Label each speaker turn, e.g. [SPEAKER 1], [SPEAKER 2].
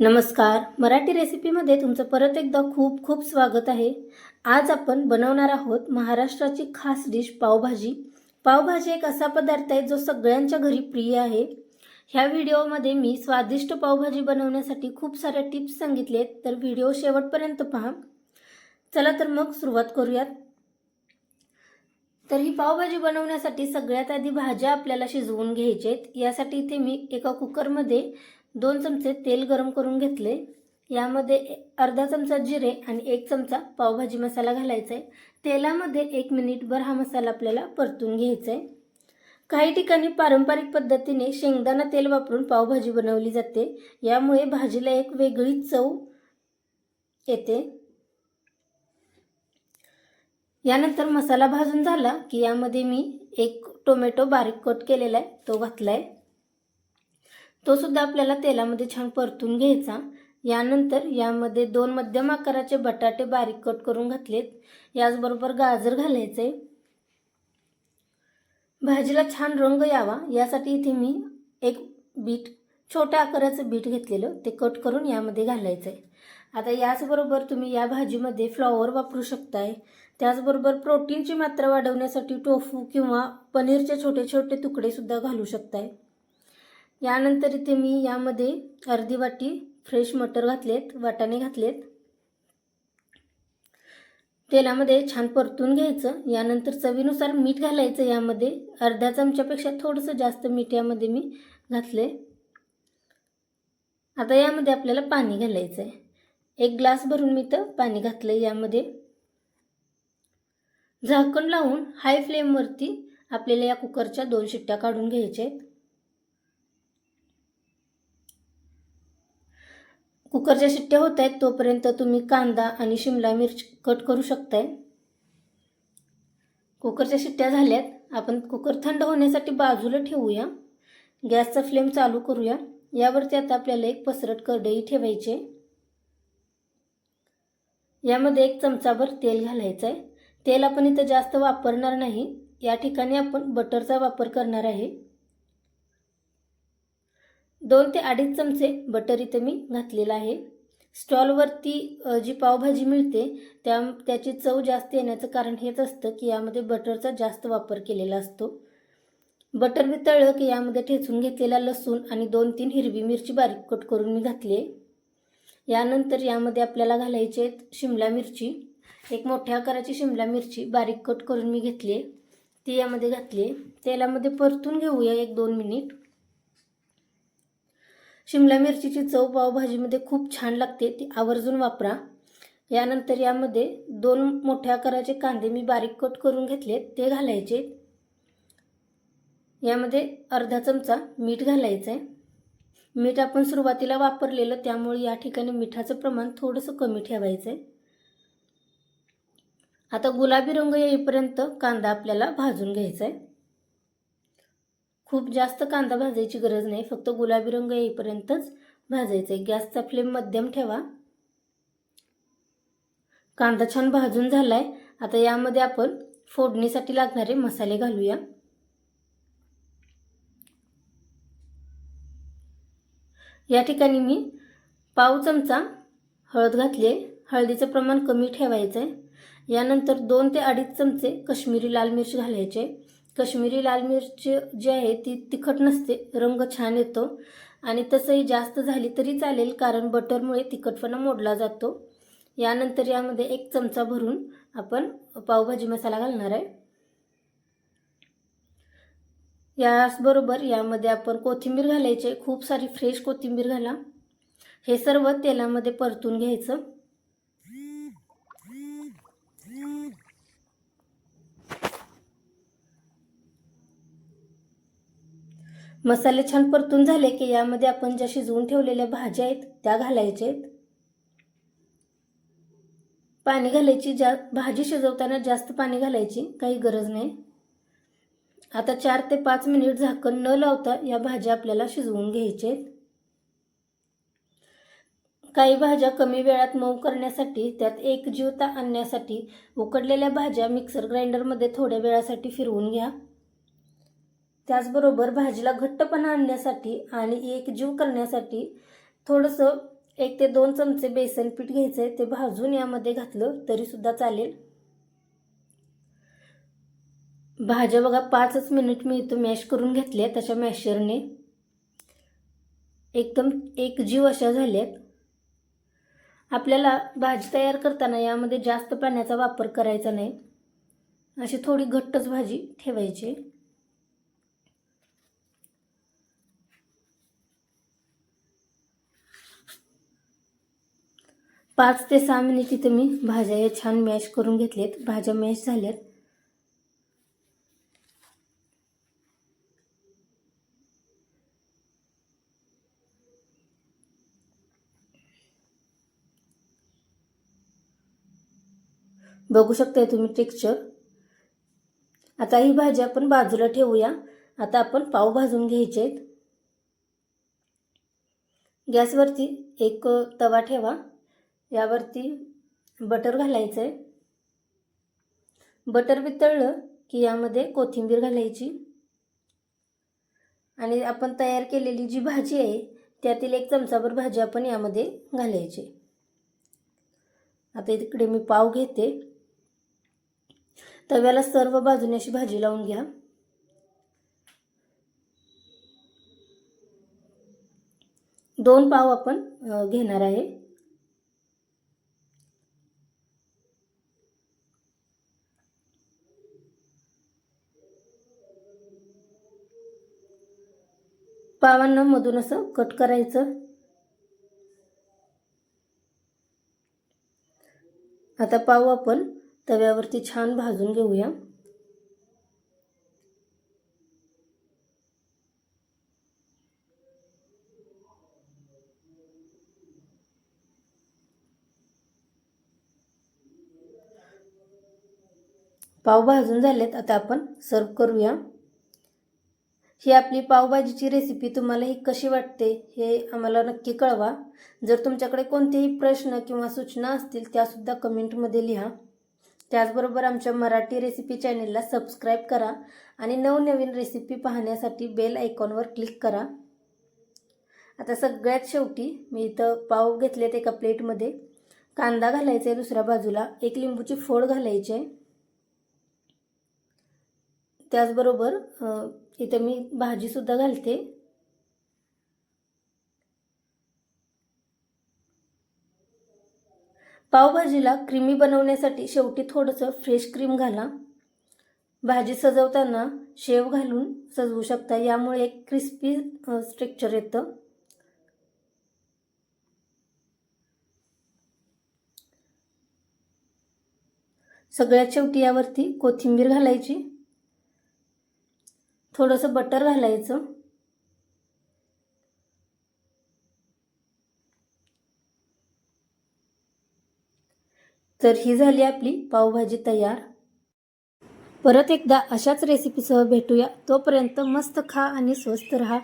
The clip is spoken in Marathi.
[SPEAKER 1] नमस्कार. मराठी रेसिपीमध्ये तुमचं परत एकदा खूप खूप स्वागत आहे. आज आपण बनवणार आहोत महाराष्ट्राची खास डिश पावभाजी. पावभाजी एक असा पदार्थ आहे जो सगळ्यांच्या घरी प्रिय आहे. ह्या व्हिडिओमध्ये मी स्वादिष्ट पावभाजी बनवण्यासाठी खूप साऱ्या टिप्स सांगितलेत तर व्हिडिओ शेवटपर्यंत पहा. चला तर मग सुरुवात करूयात. तर ही पावभाजी बनवण्यासाठी सगळ्यात आधी भाज्या आपल्याला शिजवून घ्यायच्या आहेत यासाठी इथे मी एका कुकरमध्ये दोन चमचे तेल गरम करून घेतले. यामध्ये अर्धा चमचा जिरे आणि एक चमचा पावभाजी मसाला घालायचा. आहे तेलामध्ये एक मिनिटभर हा मसाला आपल्याला परतून घ्यायचा. आहे काही ठिकाणी पारंपरिक पद्धतीने शेंगदाणा तेल वापरून पावभाजी बनवली जाते. यामुळे भाजीला एक वेगळी चव येते. यानंतर मसाला भाजून झाला की यामध्ये मी एक टोमॅटो बारीक कट केलेला आहे तो घातला आहे तो सुद्धा आपल्याला तेलामध्ये छान परतून घ्यायचा. यानंतर यामध्ये दोन मध्यम आकाराचे बटाटे बारीक कट करून घातलेत. याचबरोबर गाजर घालायचे भाजीला छान रंग यावा. यासाठी इथे मी एक बीट छोट्या आकाराचं बीट घेतलेलं ते कट करून यामध्ये घालायचं आहे आता याचबरोबर तुम्ही या भाजीमध्ये फ्लॉवर वापरू शकताय. त्याचबरोबर प्रोटीनची मात्रा वाढवण्यासाठी टोफू किंवा पनीरचे छोटे छोटे तुकडेसुद्धा घालू शकताय. यानंतर इथे मी यामध्ये अर्धी वाटी फ्रेश मटर घातलेत वाटाणे घातलेत. तेलामध्ये छान परतून घ्यायचं. यानंतर चवीनुसार मीठ घालायचं. यामध्ये अर्ध्या चमच्यापेक्षा थोडंसं जास्त मीठ यामध्ये मी घातले आता यामध्ये आपल्याला पाणी घालायचं आहे एक ग्लास भरून मी तर पाणी घातलं यामध्ये. झाकण लावून हाय फ्लेमवरती आपल्याला या कुकरच्या दोन शिट्ट्या काढून घ्यायच्या आहेत. कुकरच्या शिट्ट्या होत आहेत तोपर्यंत तुम्ही कांदा आणि शिमला मिर्च कट करू शकताय. कुकरच्या शिट्ट्या झाल्यात. आपण कुकर थंड होण्यासाठी बाजूला ठेवूया. गॅसचा फ्लेम चालू करूया. यावरती आता आपल्याला एक पसरट कढई ठेवायची यामध्ये एक चमचाभर तेल घालायचं आहे. तेल आपण इथं जास्त वापरणार नाही. या ठिकाणी आपण बटरचा वापर करणार आहे. दोन ते अडीच चमचे बटर इथं मी घातलेलं आहे. स्टॉलवरती जी पावभाजी मिळते त्या त्याची चव जास्त येण्याचं कारण हेच असतं की यामध्ये बटरचा जास्त वापर केलेला असतो. बटर मी तळलं की यामध्ये ठेचून घेतलेला लसूण आणि दोन तीन हिरवी मिरची बारीक कट करून मी घातली आहे. यानंतर यामध्ये आपल्याला घालायचे आहेत शिमला मिरची. एक मोठ्या आकाराची शिमला मिरची बारीक कट करून मी घेतली आहे. ती यामध्ये घातली आहे. तेलामध्ये परतून घेऊया एक दोन मिनिट. शिमला मिरचीची चव पावभाजीमध्ये खूप छान लागते ती आवर्जून वापरा. यानंतर यामध्ये दोन मोठ्या आकाराचे कांदे मी बारीक कट करून घेतले ते घालायचे. यामध्ये अर्धा चमचा मीठ घालायचं आहे मीठ आपण सुरुवातीला वापरलेलं त्यामुळे या ठिकाणी मिठाचं प्रमाण थोडंसं कमी ठेवायचं आहे आता गुलाबी रंग येईपर्यंत कांदा आपल्याला भाजून घ्यायचा आहे खूप जास्त कांदा भाजायची गरज नाही फक्त गुलाबी रंग येईपर्यंतच भाजायचं. आहे गॅसचा फ्लेम मध्यम ठेवा. कांदा छान भाजून झाला आहे आता यामध्ये आपण फोडणीसाठी लागणारे मसाले घालूया. या ठिकाणी मी पाव चमचा हळद घातली आहे. हळदीचं प्रमाण कमी ठेवायचं आहे यानंतर दोन ते अडीच चमचे कश्मीरी लाल मिरच घालायचे. कश्मीरी लाल मिरची जी आहे ती तिखट नसते रंग छान येतो. आणि तसंही जास्त झाली तरी चालेल कारण बटरमुळे तिखटपणा मोडला जातो. यानंतर यामध्ये एक चमचा भरून आपण पावभाजी मसाला घालणार आहे. याचबरोबर यामध्ये आपण कोथिंबीर घालायची खूप सारी फ्रेश कोथिंबीर घाला. हे सर्व तेलामध्ये परतून घ्यायचं. मसाले छान परतून झाले की यामध्ये आपण ज्या शिजवून ठेवलेल्या भाज्या आहेत त्या घालायच्या आहेत. पाणी घालायची जा भाजी शिजवताना जास्त पाणी घालायची काही गरज नाही. आता चार ते पाच मिनिट झाकण न लावता या भाज्या आपल्याला शिजवून घ्यायच्या आहेत. काही भाज्या कमी वेळात मऊ करण्यासाठी त्यात एक जीवता आणण्यासाठी उकडलेल्या भाज्या मिक्सर ग्राइंडरमध्ये थोड्या वेळासाठी फिरवून घ्या. त्याचबरोबर भाजीला घट्टपणा आणण्यासाठी आणि एकजीव करण्यासाठी थोडंसं एक ते दोन चमचे बेसन पीठ घ्यायचं आहे ते भाजून यामध्ये घातलं तरीसुद्धा चालेल. भाज्या बघा पाचच मिनिट मी इथं मॅश करून घेतल्या त्याच्या मॅशरने एकदम एक जीव अशा झाल्यात. आपल्याला भाजी तयार करताना यामध्ये जास्त पाण्याचा वापर करायचा नाही. अशी थोडी घट्टच भाजी ठेवायची. पाच ते सहा मिनिट इथे मी भाज्या या छान मॅश करून घेतलेत. भाज्या मॅश झाल्यात. बघू शकताय तुम्ही टेक्स्चर आता ही भाजी आपण बाजूला ठेवूया. आता आपण पाव भाजून घ्यायचे आहेत गॅसवरती एक तवा ठेवा. यावरती बटर घालायचं आहे बटर वितळलं की यामध्ये कोथिंबीर घालायची. आणि आपण तयार केलेली जी भाजी आहे त्यातील एक चमचाभर भाजी आपण यामध्ये घालायची. आता इकडे मी पाव घेते. तव्याला सर्व बाजूने अशी भाजी लावून घ्या. दोन पाव आपण घेणार आहे. पावांना मधून असं कट करायचं. आता पाव आपण तव्यावरती छान भाजून घेऊया. पाव भाजून झालेत आता आपण सर्व करूया. ही आपली पावभाजीची रेसिपी तुम्हाला ही कशी वाटते हे आम्हाला नक्की कळवा. जर तुमच्याकडे कोणतेही प्रश्न किंवा सूचना असतील त्यासुद्धा कमेंटमध्ये लिहा. त्याचबरोबर आमच्या मराठी रेसिपी चॅनेलला सबस्क्राईब करा आणि नवनवीन रेसिपी पाहण्यासाठी बेल आयकॉनवर क्लिक करा. आता सगळ्यात शेवटी मी इथं पाव घेतलेत एका प्लेटमध्ये कांदा घालायचा आहे दुसऱ्या बाजूला एक लिंबूची फोड घालायची आहे त्याचबरोबर इथं मी भाजीसुद्धा घालते. पावभाजीला क्रीमी बनवण्यासाठी शेवटी थोडंसं फ्रेश क्रीम घाला. भाजी सजवताना शेव घालून सजवू शकता. यामुळे एक क्रिस्पी स्ट्रक्चर येतं. सगळ्यात शेवटी यावरती कोथिंबीर घालायची. थोडंसं बटर घालायचं. तर ही झाली आपली पावभाजी तयार. परत एकदा अशाच रेसिपीसह भेटूया. तोपर्यंत मस्त खा आणि स्वस्त राहा.